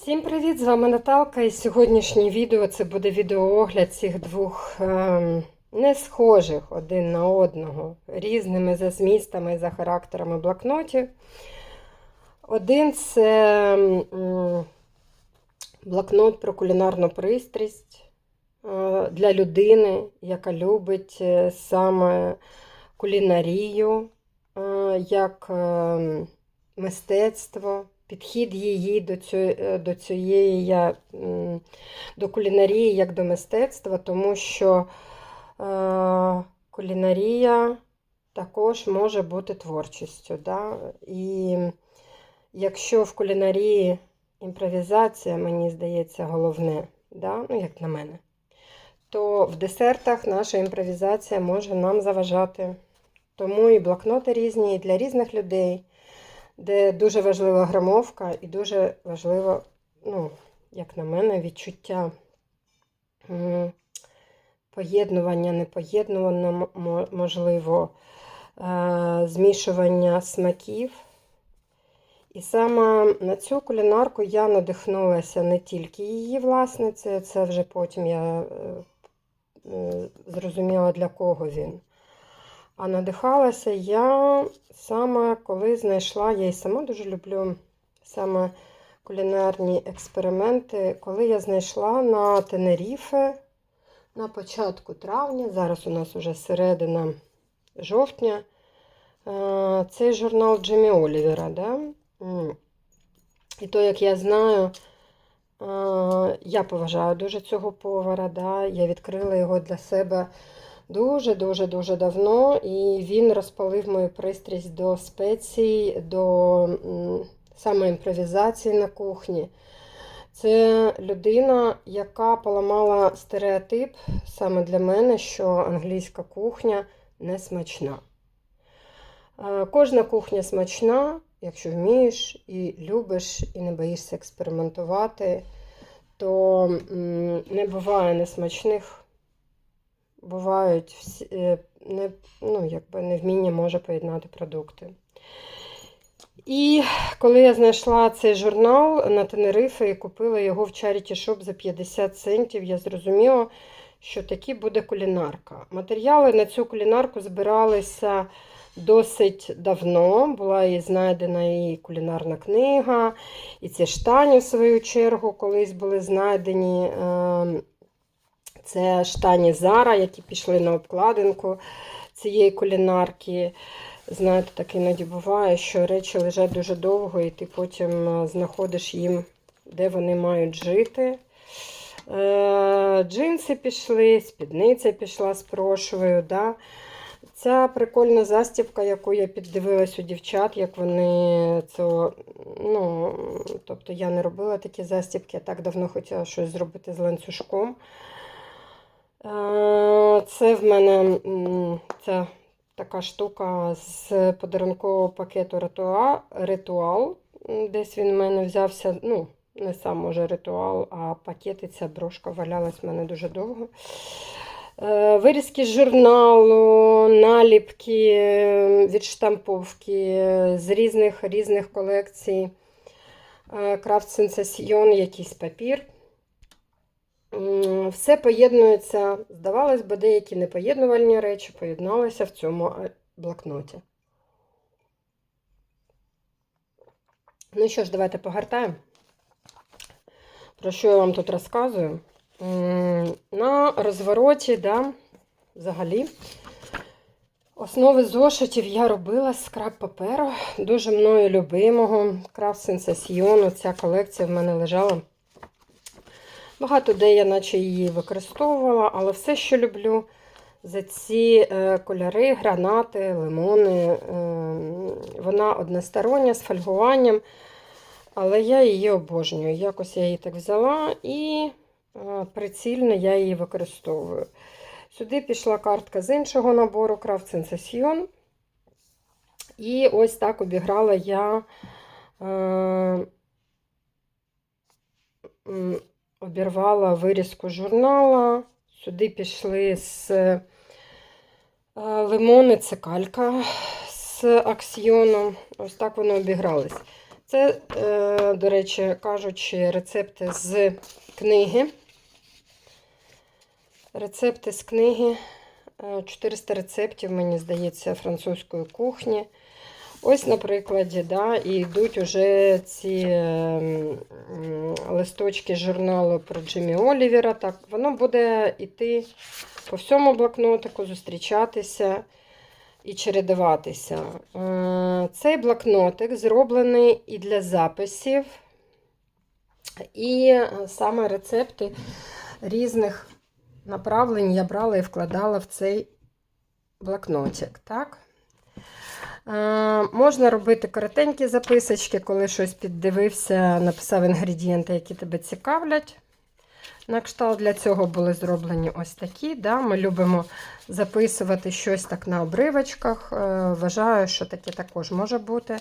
Всім привіт! З вами Наталка і сьогоднішнє відео це буде відеоогляд цих двох ем, не схожих один на одного, різними за змістами і за характерами блокнотів. Один це м, блокнот про кулінарну пристрість е, для людини, яка любить е, саме кулінарію, е, як ем, мистецтво, підхід її до цієї, до цієї до кулінарії як до мистецтва, тому що е, кулінарія також може бути творчістю. Да? І якщо в кулінарії імпровізація, мені здається, головне, да? ну, як на мене, то в десертах наша імпровізація може нам заважати. Тому і блокноти різні і для різних людей, де дуже важлива грамовка і дуже важливо, ну, як на мене, відчуття поєднування, непоєднування, можливо, е, змішування смаків. І саме на цю кулінарку я надихнулася не тільки її власницею, це вже потім я е, е, зрозуміла, для кого він. А надихалася я саме коли знайшла, я і сама дуже люблю саме кулінарні експерименти, коли я знайшла на Тенеріфе на початку травня, зараз у нас вже середина жовтня, е, цей журнал Джиммі Олівера. Да? І то, як я знаю, е, я поважаю дуже цього повара. Да? Я відкрила його для себе дуже-дуже-дуже давно, і він розпалив мою пристрість до спецій, до м, саме імпровізації на кухні. Це людина, яка поламала стереотип саме для мене, що англійська кухня не смачна. Е, Кожна кухня смачна, якщо вмієш і любиш, і не боїшся експериментувати, то не буває несмачних бувають всі, е, не, ну, якби невміння може поєднати продукти. І коли я знайшла цей журнал на Тенерифе і купила його в Charity Shop за 50 центів, я зрозуміла, що таки буде кулінарка. Матеріали на цю кулінарку збиралися досить давно. Була і знайдена і кулінарна книга, і ці штані, в свою чергу, колись були знайдені. Це штані Зара, які пішли на обкладинку цієї кулінарки. Знаєте, так іноді буває, що речі лежать дуже довго, і ти потім е, знаходиш їм, де вони мають жити. Е, Джинси пішли, спідниця пішла з прошвою. Да? Ця прикольна застібка, яку я піддивилась у дівчат, як вони це. Ну, тобто я не робила такі застібки, я так давно хотіла щось зробити з ланцюжком. Е, Це в мене ця така штука з подарункового пакету Ритуа- Ритуал. Десь він в мене взявся, ну, не сам може ритуал, а пакет і ця брошка валялась в мене дуже довго. Е, Вирізки з журналу, наліпки, відштамповки з різних різних колекцій. Е, Крафт Sensation, якийсь папір. Все поєднується, здавалось би, деякі непоєднувальні речі поєдналися в цьому е, блокноті. Ну що ж, давайте погортаємо. Про що я вам тут розказую? На розвороті, да, взагалі, основи зошитів я робила з паперу, дуже мною любимого Craft Sensation. Ця колекція в мене лежала. Багато де я наче її використовувала, але все, що люблю, за ці е, кольори, гранати, лимони. е, Вона одностороння з фольгуванням, але я її обожнюю. Якось я її так взяла і е, прицільно я її використовую. Сюди пішла картка з іншого набору Craft Sensation. І ось так обіграла я. Е, обірвала вирізку журнала. Сюди пішли з е, лимони, це калька з аксіону. Ось так воно обігралось. Це, е, до речі, кажучи, рецепти з книги. Рецепти з книги. Е, 400 рецептів, мені здається, французької кухні. Ось, на прикладі, да, і йдуть уже ці е, листочки журналу про Джиммі Олівера. Так, воно буде йти по всьому блокнотику, зустрічатися і чередуватися. Е, Цей блокнотик зроблений і для записів, і е, саме рецепти різних направлень я брала і вкладала в цей блокнотик. Так? Е, можна робити коротенькі записочки, коли щось піддивився, написав інгредієнти, які тебе цікавлять. На кшталт для цього були зроблені ось такі. Да? Ми любимо записувати щось так на обривочках. Е, Вважаю, що таке також може бути.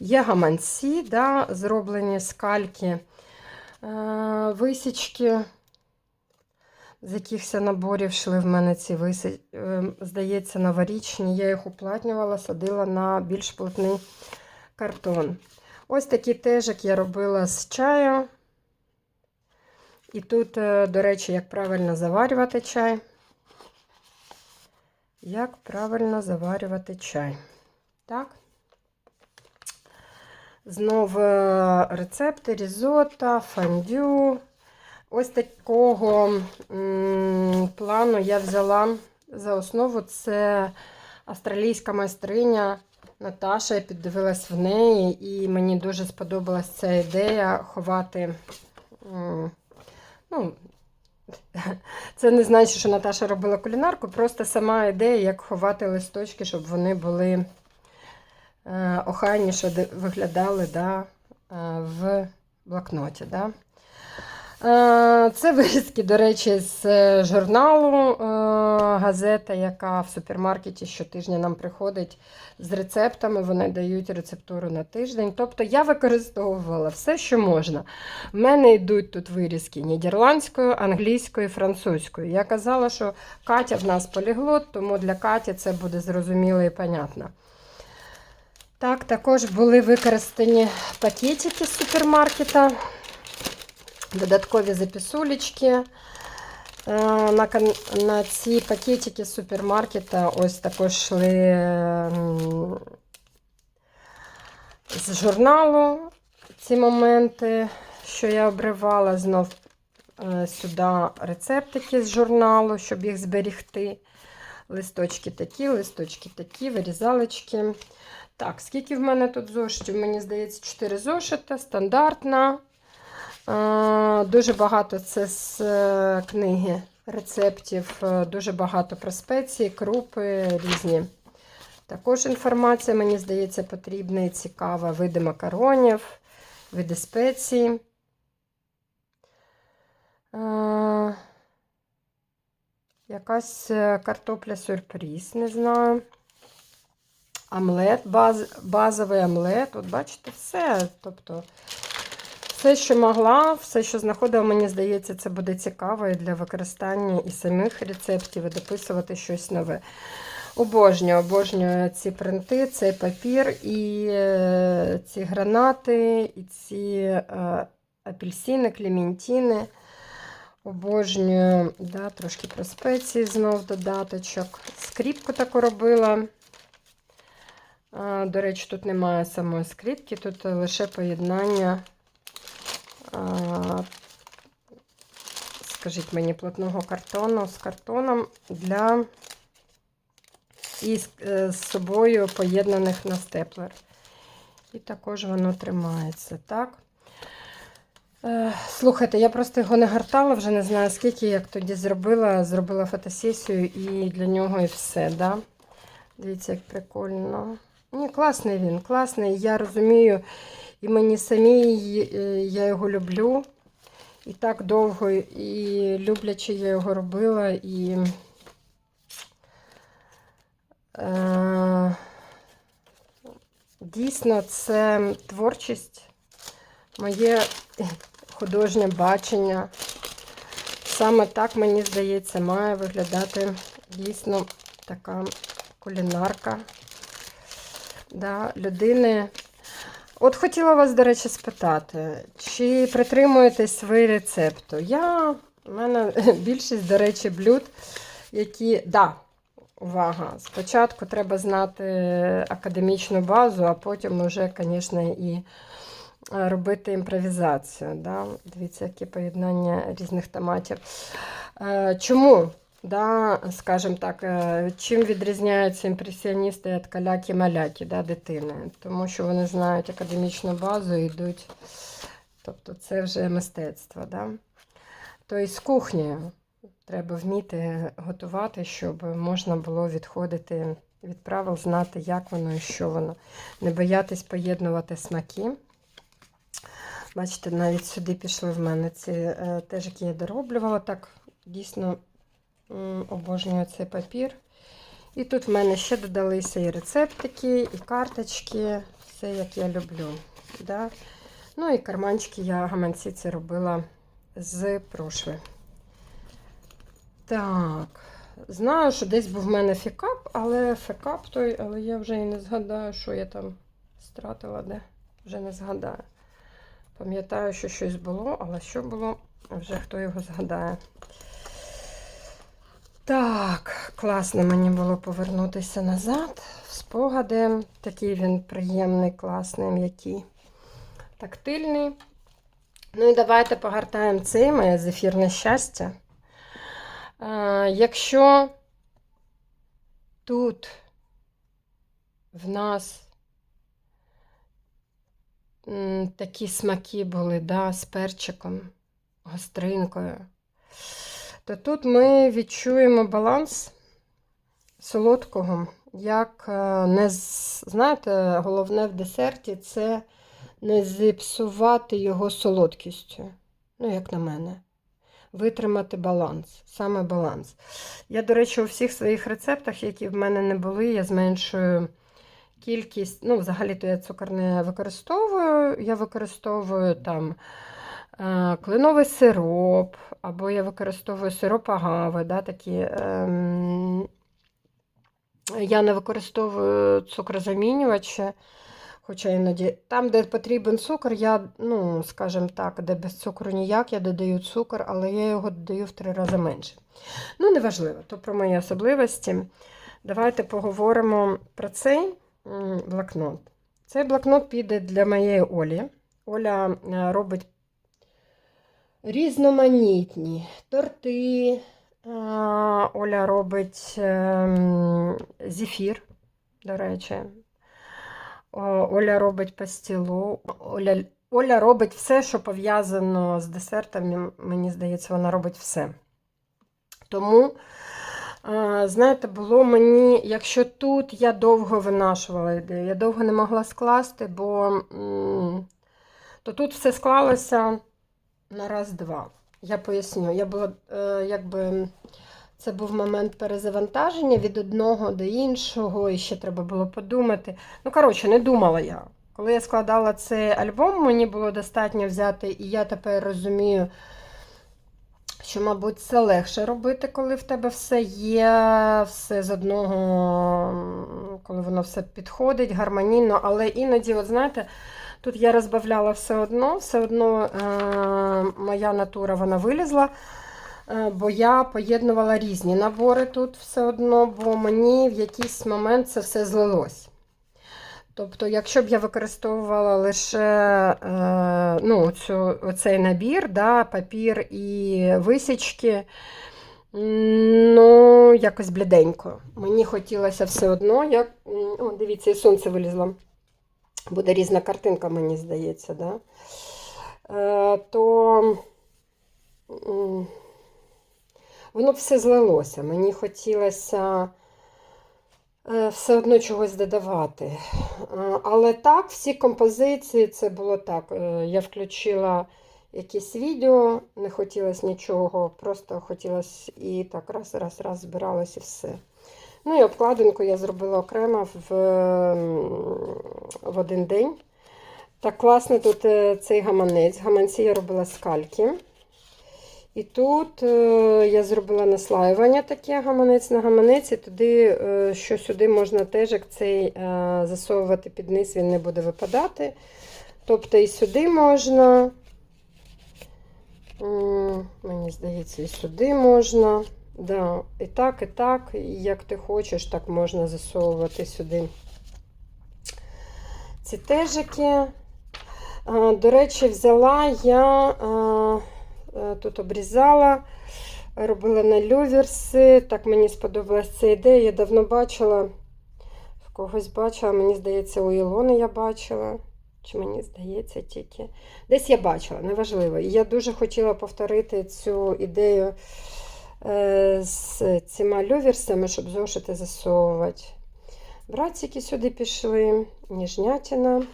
Є гаманці, да? зроблені з кальки, е, висічки. З якихось наборів йшли в мене ці виси, е, здається, новорічні. Я їх уплотнювала, садила на більш плотний картон. Ось такий тежик я робила з чаю. І тут, е, до речі, як правильно заварювати чай. Як правильно заварювати чай. Так. Знову е, рецепти різота, фондю. Ось такого м, плану я взяла за основу. Це австралійська майстриня Наташа. Я піддивилась в неї, і мені дуже сподобалась ця ідея ховати. м, Ну, це не значить, що Наташа робила кулінарку, просто сама ідея, як ховати листочки, щоб вони були е, охайніше виглядали да, е, в блокноті. Да. Е, Це вирізки, до речі, з е, журналу е, газета, яка в супермаркеті щотижня нам приходить з рецептами. Вони дають рецептуру на тиждень. Тобто я використовувала все, що можна. В мене йдуть тут вирізки нідерландською, англійською, французькою. Я казала, що Катя в нас поліглот, тому для Каті це буде зрозуміло і понятно. Так, також були використані пакетики з супермаркета додаткові записулечки. Е, На, на ці пакетики з супермаркета ось також йшли з журналу ці моменти, що я обривала знов е, сюди рецептики з журналу, щоб їх зберігти. Листочки такі, листочки такі, вирізалочки. Так, скільки в мене тут зошитів? Мені здається, 4 зошита, стандартна. Е, Дуже багато це з е, книги рецептів, е, дуже багато про спеції, крупи різні. Також інформація, мені здається, потрібна і цікава. Види макаронів, види спецій. Якась картопля сюрприз, не знаю. Омлет, баз, базовий омлет. От бачите, все. Тобто, все, що могла, все, що знаходила, мені здається, це буде цікаво і для використання і самих рецептів, і дописувати щось нове. Обожнюю, обожнюю ці принти, цей папір, і е, ці гранати, і ці е, апельсини, клементини. Обожнюю, да, трошки про спеції знов додаточок. Скріпку таку робила. До речі, тут немає самої скріпки, тут лише поєднання, скажіть мені, плотного картону з картоном для і з, е, з собою поєднаних на степлер. І також воно тримається, так? Е, Слухайте, я просто його не гартала, вже не знаю скільки, як тоді зробила. Зробила фотосесію і для нього і все. Да? Дивіться, як прикольно. Ні, класний він, класний. Я розумію, і мені самій е, я його люблю. І так довго, і люблячи я його робила. І е, дійсно це творчість, моє художнє бачення. Саме так, мені здається, має виглядати дійсно така кулінарка. Да, людини От хотіла вас, до речі, спитати, чи притримуєтесь ви рецепту? Я, в мене більшість, до речі, блюд, які. Да, увага! Спочатку треба знати академічну базу, а потім вже, звісно, і е, робити імпровізацію. Да? Дивіться, яке поєднання різних томатів. Е, Чому? Да, скажімо так, е, чим відрізняються імпресіоністи від каляки-маляки, да, дитини? Тому що вони знають академічну базу і йдуть. Тобто це вже мистецтво. Да? Тобто з кухнею треба вміти готувати, щоб можна було відходити від правил, знати, як воно і що воно. Не боятись поєднувати смаки. Бачите, навіть сюди пішли в мене ці е, теж, які я дороблювала. Так, дійсно обожнюю цей папір. І тут в мене ще додалися і рецептики, і карточки, все як я люблю. Да? Ну і карманчики я гаманці це робила з прошви. Так, знаю, що десь був в мене фікап, але фікап той, але я вже і не згадаю, що я там стратила, де вже не згадаю. Пам'ятаю, що щось було, але що було, вже хто його згадає. Так, класно мені було повернутися назад в спогади. Такий він приємний, класний, м'який, тактильний. Ну і давайте погортаємо цей моє зефірне щастя. Е, якщо тут в нас такі смаки були, да, з перчиком, гостринкою, то тут ми відчуємо баланс солодкого, як е, не знаєте, головне в десерті це не зіпсувати його солодкістю. Ну, як на мене. Витримати баланс, саме баланс. Я, до речі, у всіх своїх рецептах, які в мене не були, я зменшую кількість. Ну, взагалі-то я цукор не використовую. Я використовую там кленовий сироп, або я використовую сироп агави, да, такі. ем, я не використовую цукрозамінювачі. Хоча іноді там, де потрібен цукор, я, ну, скажімо так, де без цукру ніяк, я додаю цукор, але я його додаю в три рази менше. Ну, неважливо, то про мої особливості. Давайте поговоримо про цей блокнот. Цей блокнот піде для моєї Олі. Оля е, робить різноманітні торти. Оля робить ем, зефір, до речі. Оля робить пастілу. Оля, Оля робить все, що пов'язано з десертами. Мені здається, вона робить все. Тому, е, знаєте, було мені, якщо тут я довго винашувала ідею, я довго не могла скласти, бо то тут все склалося на раз-два. Я поясню, я була е, якби. Це був момент перезавантаження від одного до іншого, і ще треба було подумати. Ну, коротше, не думала я. Коли я складала цей альбом, мені було достатньо взяти, і я тепер розумію, що, мабуть, це легше робити, коли в тебе все є, все з одного, коли воно все підходить гармонійно. Але іноді, от знаєте, тут я розбавляла все одно, все одно е- моя натура вона вилізла. Е, Бо я поєднувала різні набори тут все одно, бо мені в якийсь момент це все злилось. Тобто, якщо б я використовувала лише е, ну, цю, оцей набір, да, папір і висічки, ну, якось бліденько. Мені хотілося все одно, як. О, дивіться, і сонце вилізло. Буде різна картинка, мені здається. Да? Е, то. Воно все злилося. Мені хотілося все одно чогось додавати. Е, Але так, всі композиції це було так. Е, Я включила якесь відео, не хотілося нічого, просто хотілося і так раз, раз, раз збиралось і все. Ну і обкладинку я зробила окремо в, в один день. Так класно тут е, цей гаманець. Гаманці я робила з кальки. І тут е, я зробила наслаювання таке гаманець на гаманець, і туди, е, що сюди можна теж як цей е, засовувати під низ, він не буде випадати. Тобто і сюди можна. Мені здається, і сюди можна. Да, і так, і так. І як ти хочеш, так можна засовувати сюди ці тежики. До речі, взяла я тут обрізала, робила на люверси. Так мені сподобалась ця ідея. Я давно бачила, в когось бачила, мені здається, у Ілони я бачила. Чи мені здається тільки. Десь я бачила, неважливо. І я дуже хотіла повторити цю ідею е, з цими люверсами, щоб зошити засовувати. Братики сюди пішли, ніжнятина,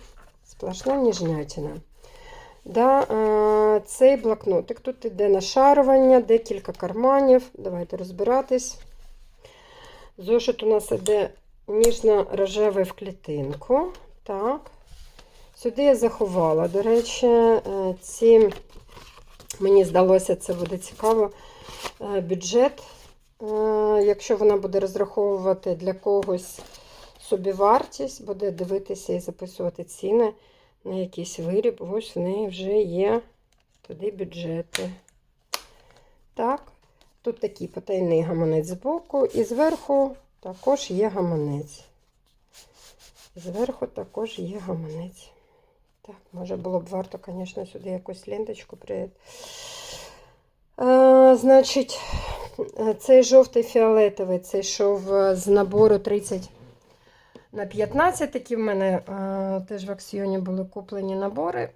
сплошна ніжнятина. Да, е, цей блокнотик. Тут іде нашарування, декілька карманів. Давайте розбиратись. Зошит у нас іде ніжно-рожевий в клітинку. Так. Сюди я заховала. До речі, е, ці, мені здалося, це буде цікаво. е, Бюджет, якщо вона буде розраховувати для когось собівартість, буде дивитися і записувати ціни на якийсь виріб. Ось в неї вже є туди бюджети. Так, тут такий потайний гаманець збоку, і зверху також є гаманець. Зверху також є гаманець. Так, може було б варто, звісно, сюди якусь ленточку при. Е, значить, е, цей жовтий фіолетовий, це йшов з набору 30 на 15. Такі в мене е, теж в аксіоні були куплені набори.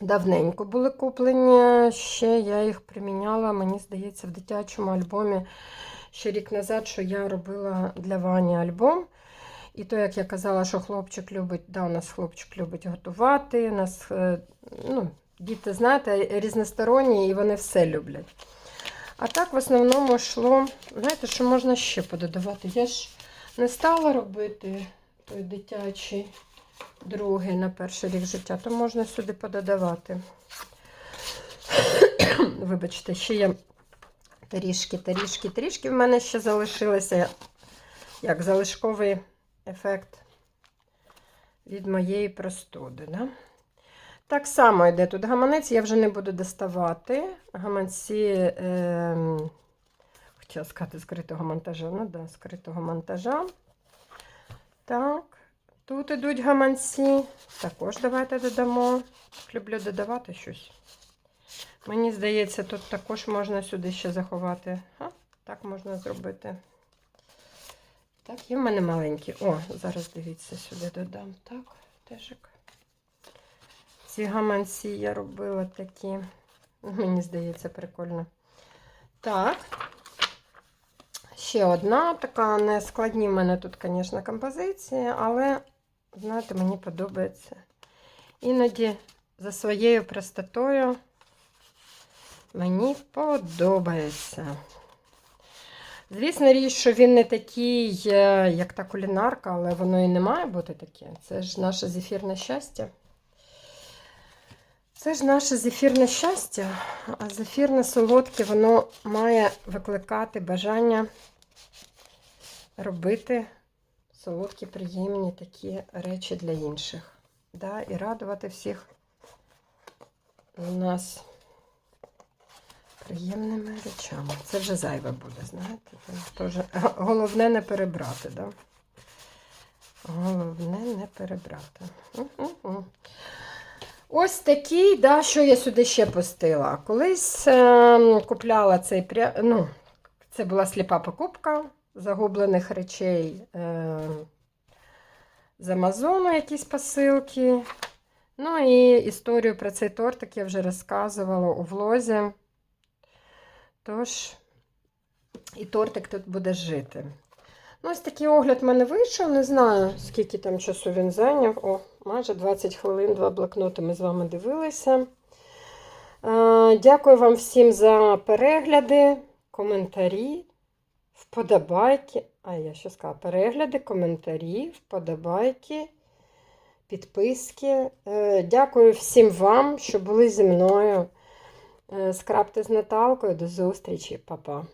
Давненько були куплені. Ще я їх приміняла, мені здається, в дитячому альбомі ще рік назад, що я робила для Вані альбом. І то, як я казала, що хлопчик любить, да, у нас хлопчик любить готувати. У нас, е, ну, діти, знаєте, різносторонні і вони все люблять. А так, в основному йшло, знаєте, що можна ще пододавати? Я ж не стала робити той дитячий другий на перший рік життя, то можна сюди пододавати. Вибачте, ще є трішки, трішки, трішки в мене ще залишилося як залишковий ефект від моєї простуди. Да? Так само йде тут гаманець, я вже не буду доставати. Гаманці, е, хотіла сказати, скритого монтажа. Ну да, скритого монтажа. Так, тут ідуть гаманці. Також давайте додамо. Люблю додавати щось. Мені здається, тут також можна сюди ще заховати. А, так можна зробити. Так, є в мене маленькі. О, зараз дивіться, сюди додам. Так, тежик. Ці гаманці я робила такі. Мені здається, прикольно. Так. Ще одна така нескладні в мене тут, звісно, композиції, але, знаєте, мені подобається. Іноді за своєю простотою мені подобається. Звісно, річ, що він не такий, е, як та кулінарка, але воно і не має бути таке. Це ж наше зефірне щастя. Це ж наше зефірне щастя, а зефірне солодке, воно має викликати бажання робити солодкі, приємні такі речі для інших. Да? І радувати всіх нас приємними речами. Це вже зайве буде, знаєте? Тож, головне не перебрати, да? Головне не перебрати. У-у-у. Ось такий, да, що я сюди ще пустила. Колись е, купляла цей пря... ну, це була сліпа покупка загублених речей е, з Амазону, якісь посилки. Ну і історію про цей тортик я вже розказувала у влозі. Тож, і тортик тут буде жити. Ну, ось такий огляд в мене вийшов. Не знаю, скільки там часу він зайняв. О, майже 20 хвилин, два блокноти ми з вами дивилися. Е, Дякую вам всім за перегляди, коментарі, вподобайки. А я що сказала? Перегляди, коментарі, вподобайки, підписки. Е, Дякую всім вам, що були зі мною. Скрапте Скрабте з Наталкою. До зустрічі, Па-па.